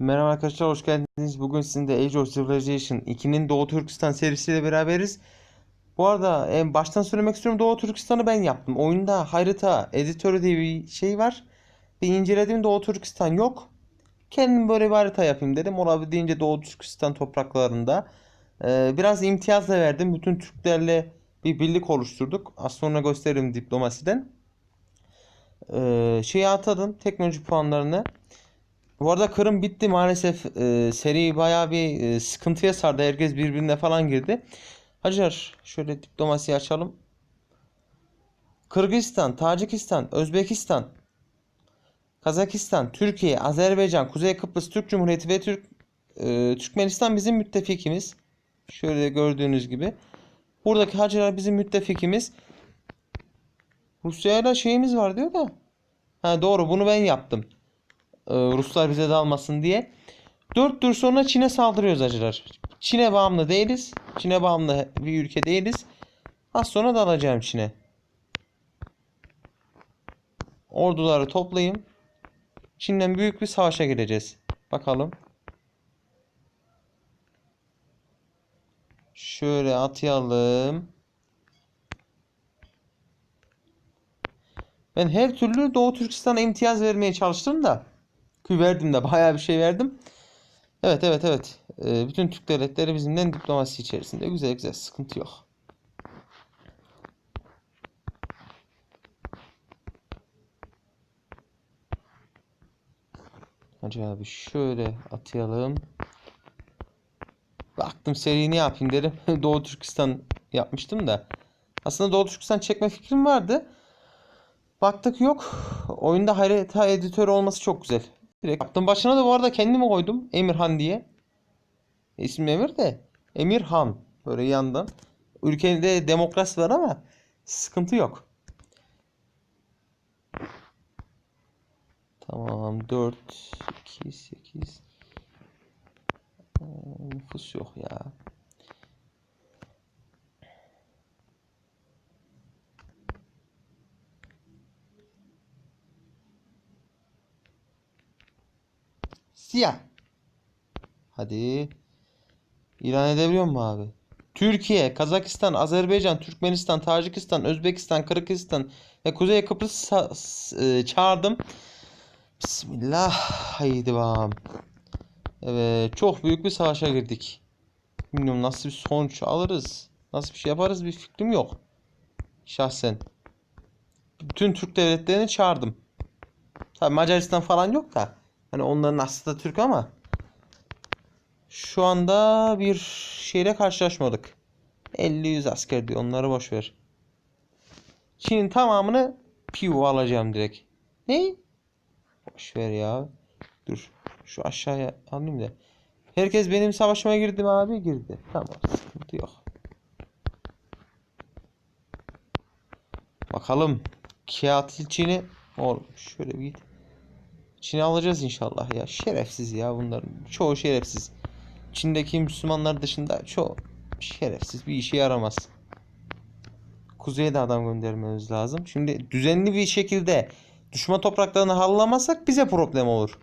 Merhaba arkadaşlar hoş geldiniz. Bugün sizinle Age of Civilization 2'nin Doğu Türkistan serisiyle beraberiz. Bu arada en baştan söylemek istiyorum Doğu Türkistan'ı ben yaptım. Oyunda harita editörü diye bir şey var. Ve inceledim Doğu Türkistan yok. Kendim böyle bir harita yapayım dedim. Olabildiğince Doğu Türkistan topraklarında. Ee, biraz imtiyaz da verdim. Bütün Türklerle bir birlik oluşturduk. Az sonra gösteririm diplomasiden. Ee, şeyi atadım teknoloji puanlarını. Bu arada Kırım bitti maalesef. Ee, seri bayağı bir e, sıkıntıya sardı. Herkes birbirine falan girdi. Hacer şöyle diplomasiyi açalım. Kırgızistan, Tacikistan, Özbekistan, Kazakistan, Türkiye, Azerbaycan, Kuzey Kıbrıs Türk Cumhuriyeti ve Türk e, Türkmenistan bizim müttefikimiz. Şöyle gördüğünüz gibi. Buradaki hacılar bizim müttefikimiz. Rusya'yla şeyimiz var diyor da. Ha doğru bunu ben yaptım. Ee, Ruslar bize dalmasın diye. 4 tur sonra Çin'e saldırıyoruz hacılar. Çin'e bağımlı değiliz. Çin'e bağımlı bir ülke değiliz. Az sonra dalacağım Çin'e. Orduları toplayayım. Çin'den büyük bir savaşa gireceğiz. Bakalım. Şöyle atayalım. Ben her türlü Doğu Türkistan'a imtiyaz vermeye çalıştım da. Ki verdim de bayağı bir şey verdim. Evet evet evet. Ee, bütün Türk devletleri bizimle diplomasi içerisinde. Güzel güzel sıkıntı yok. Hacı abi şöyle atayalım. Baktım seri ne yapayım dedim. Doğu Türkistan yapmıştım da. Aslında Doğu Türkistan çekme fikrim vardı. Baktık yok. Oyunda harita editörü olması çok güzel. Direkt yaptım. Başına da bu arada kendimi koydum. Emirhan diye. İsmim Emir de. Emirhan. Böyle yandan. Ülkede demokrasi var ama sıkıntı yok. Tamam. 4, 2, 8. Ee, Nüfus yok ya. Siyah. Hadi. İlan edebiliyor mu abi? Türkiye, Kazakistan, Azerbaycan, Türkmenistan, Tacikistan, Özbekistan, Kırgızistan ve Kuzey Kıbrıs e, çağırdım. Bismillah. Haydi bakalım. Evet, çok büyük bir savaşa girdik. Bilmiyorum nasıl bir sonuç alırız. Nasıl bir şey yaparız bir fikrim yok. Şahsen. Bütün Türk devletlerini çağırdım. Tabii Macaristan falan yok da. Hani onların aslı da Türk ama şu anda bir şeyle karşılaşmadık. 50-100 asker diyor. Onları boş ver. Çin'in tamamını piu alacağım direkt. Ne? Boş ver ya. Dur. Şu aşağıya alayım da. Herkes benim savaşıma girdi mi abi? Girdi. Tamam. Sıkıntı yok. Bakalım. Katil Çin'i. Oğlum şöyle bir git. Çin'i alacağız inşallah ya. Şerefsiz ya bunların. Çoğu şerefsiz. Çin'deki Müslümanlar dışında çoğu şerefsiz bir işe yaramaz. Kuzeye de adam göndermemiz lazım. Şimdi düzenli bir şekilde düşman topraklarını hallamazsak bize problem olur.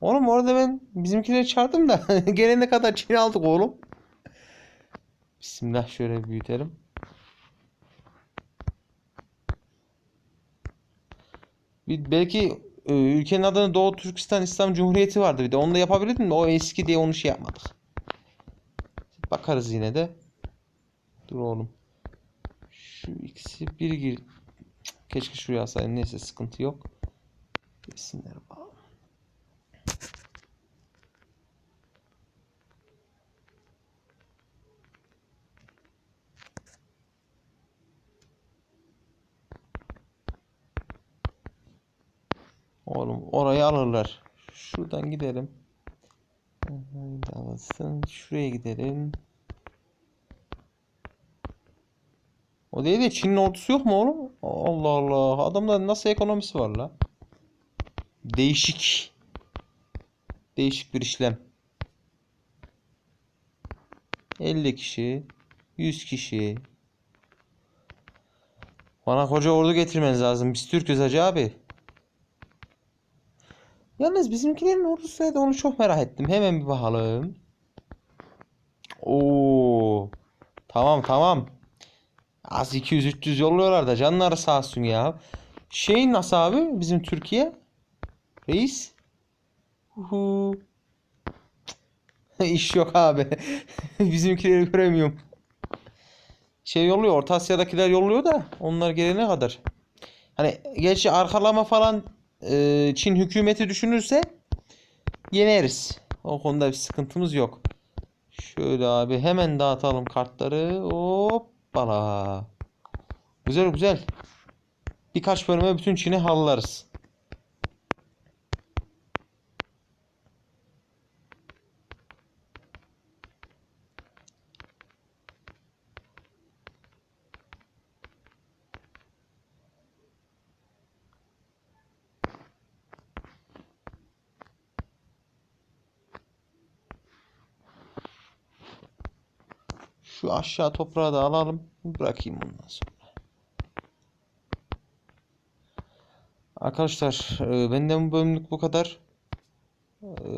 Oğlum orada ben bizimkileri çağırdım da gelene kadar Çin'i aldık oğlum. Bismillah şöyle büyütelim. Belki ülkenin adını Doğu Türkistan İslam Cumhuriyeti vardı bir de. Onu da yapabilirdim de o eski diye onu şey yapmadık. Bakarız yine de. Dur oğlum. Şu ikisi bir gir. Keşke şuraya alsaydım. Neyse sıkıntı yok. Girsinler bakalım. Oğlum orayı alırlar. Şuradan gidelim. Haydi alsın. Şuraya gidelim. O değil de Çin'in ordusu yok mu oğlum? Allah Allah. Adamların nasıl ekonomisi var la? Değişik. Değişik bir işlem. 50 kişi. 100 kişi. Bana koca ordu getirmeniz lazım. Biz Türk'üz hacı abi. Yalnız bizimkilerin ordusu da onu çok merak ettim. Hemen bir bakalım. Oo. Tamam tamam. Az 200-300 yolluyorlar da canları sağ olsun ya. Şey nasıl abi bizim Türkiye? Reis? Uhu. İş yok abi. Bizimkileri göremiyorum. Şey yolluyor. Orta Asya'dakiler yolluyor da onlar gelene kadar. Hani gerçi arkalama falan e, Çin hükümeti düşünürse yeneriz. O konuda bir sıkıntımız yok. Şöyle abi hemen dağıtalım kartları. Hoppala. Güzel güzel. Birkaç bölüme bütün Çin'i hallarız. Şu aşağı toprağı da alalım. Bırakayım ondan sonra. Arkadaşlar e, benden bu bölümlük bu kadar.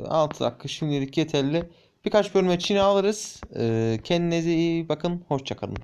6 dakika şimdilik yeterli. Birkaç bölüme Çin'i alırız. E, Kendinize iyi bakın. Hoşça kalın.